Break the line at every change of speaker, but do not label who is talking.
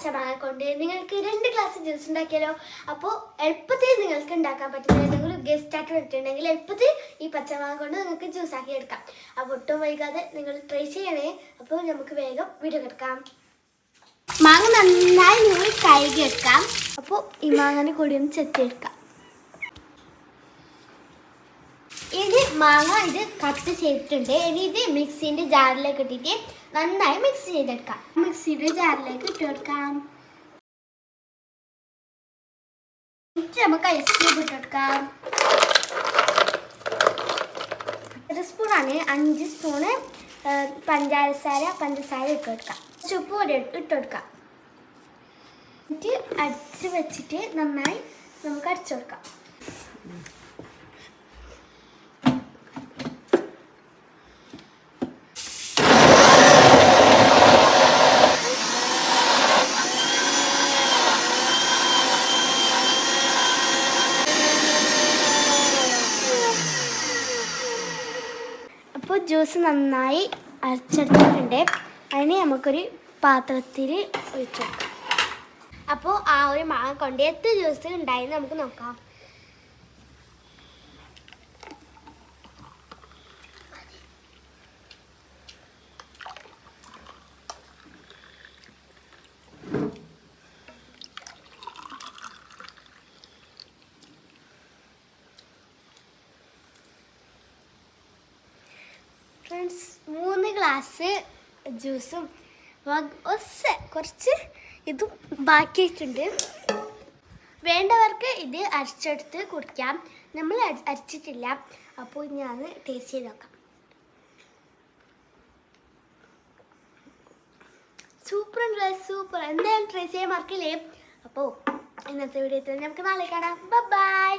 പച്ചമാങ്ങ കൊണ്ട് നിങ്ങൾക്ക് രണ്ട് ഗ്ലാസ് ജ്യൂസ് ഉണ്ടാക്കിയാലോ? അപ്പോൾ എളുപ്പത്തിൽ നിങ്ങൾക്ക് ഉണ്ടാക്കാൻ പറ്റുന്ന ഏതെങ്കിലും ഗസ്റ്റ് ആയിട്ട് വന്നിട്ടുണ്ടെങ്കിൽ എളുപ്പത്തിൽ ഈ പച്ചമാങ്ങ കൊണ്ട് നിങ്ങൾക്ക് ജ്യൂസ് ആക്കി എടുക്കാം. അപ്പോൾ ഒട്ടും വൈകാതെ നിങ്ങൾ ട്രൈ ചെയ്യണേ. അപ്പോൾ നമുക്ക് വേഗം വീഡിയോ എടുക്കാം. മാങ്ങ നന്നായി നിങ്ങൾ കഴുകി എടുക്കാം അപ്പോൾ ഈ മാങ്ങനെ കൂടി ഒന്ന് ചെത്തിയെടുക്കാം ഇനി മാങ്ങ ഇത് കട്ട് ചെയ്തിട്ടുണ്ട്. ഇനി ഇത് മിക്സിന്റെ ജാറിലേക്ക് ഇട്ടിട്ട് നന്നായി മിക്സ് ചെയ്തെടുക്കാം. മിക്സിയുടെ ജാറിലേക്ക് ഇട്ട് നമുക്ക് ഐസ് ക്യൂബ് ഇട്ടെടുക്കാം എത്ര സ്പൂണാണ് അഞ്ച് സ്പൂണ് പഞ്ചാരസാര പഞ്ചസാര ഇട്ടെടുക്കാം ചുപ്പ് കൂടി ഇട്ടെടുക്കാം എന്നിട്ട് അടിച്ച് വെച്ചിട്ട് നന്നായി നമുക്ക് അടിച്ചു കൊടുക്കാം. അപ്പോൾ ജ്യൂസ് നന്നായി അരച്ചെടുത്തിട്ടുണ്ട്. അതിന് നമുക്കൊരു പാത്രത്തിൽ ഒഴിച്ചു അപ്പോൾ ആ ഒരു മാങ്ങ കൊണ്ട് എത്ര ജ്യൂസ് ഉണ്ടായെന്ന് നമുക്ക് നോക്കാം. ഫ്രണ്ട്സ് മൂന്ന് ഗ്ലാസ് ജ്യൂസും ഒസ് കുറച്ച് ഇതും ബാക്കിയിട്ടുണ്ട് വേണ്ടവർക്ക് ഇത് അരച്ചെടുത്ത് കുടിക്കാം. നമ്മൾ അരച്ചിട്ടില്ല. അപ്പോൾ ഞാൻ ടേസ്റ്റ് ചെയ്ത് നോക്കാം. സൂപ്പർ സൂപ്പർ എന്തായാലും ട്രൈ ചെയ്യാൻ മറക്കില്ലേ? അപ്പോൾ ഇന്നത്തെ വീഡിയോ നമുക്ക് നാളെ കാണാം. ബൈ